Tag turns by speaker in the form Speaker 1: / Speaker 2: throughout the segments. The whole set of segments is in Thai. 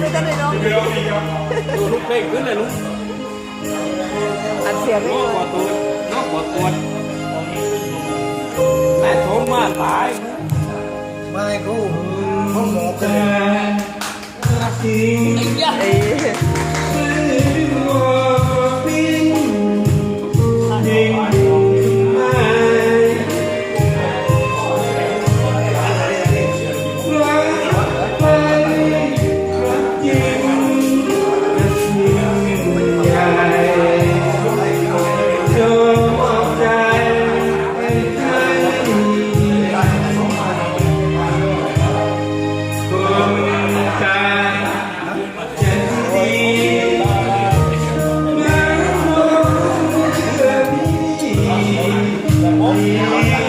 Speaker 1: ไม่ได้เลยเนาะ
Speaker 2: ดูลูกเพ่งขึ้นเลยลูก
Speaker 1: อัดเสียงไม่
Speaker 2: นอก
Speaker 1: เล
Speaker 2: บ่
Speaker 1: ย
Speaker 2: ตัวนอกบ่ตัวแม่โทงมาตาย
Speaker 3: ไม่กูห้องหมอกัน
Speaker 1: ไอ้ย
Speaker 2: อ้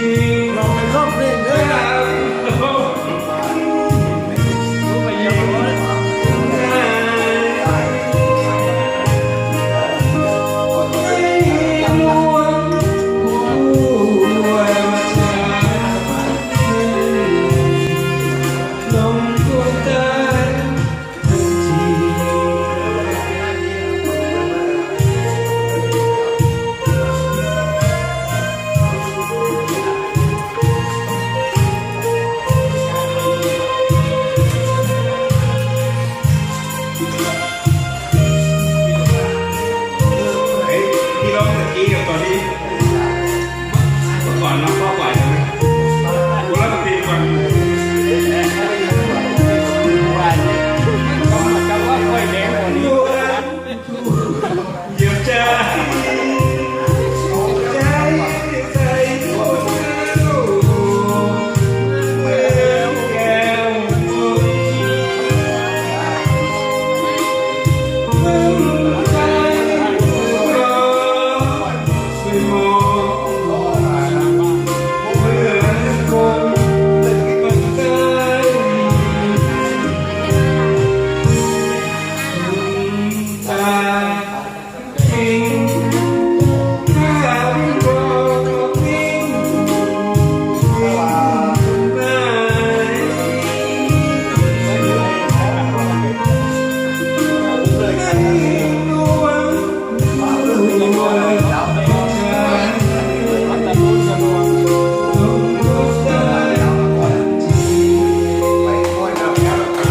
Speaker 2: King of the company. ali.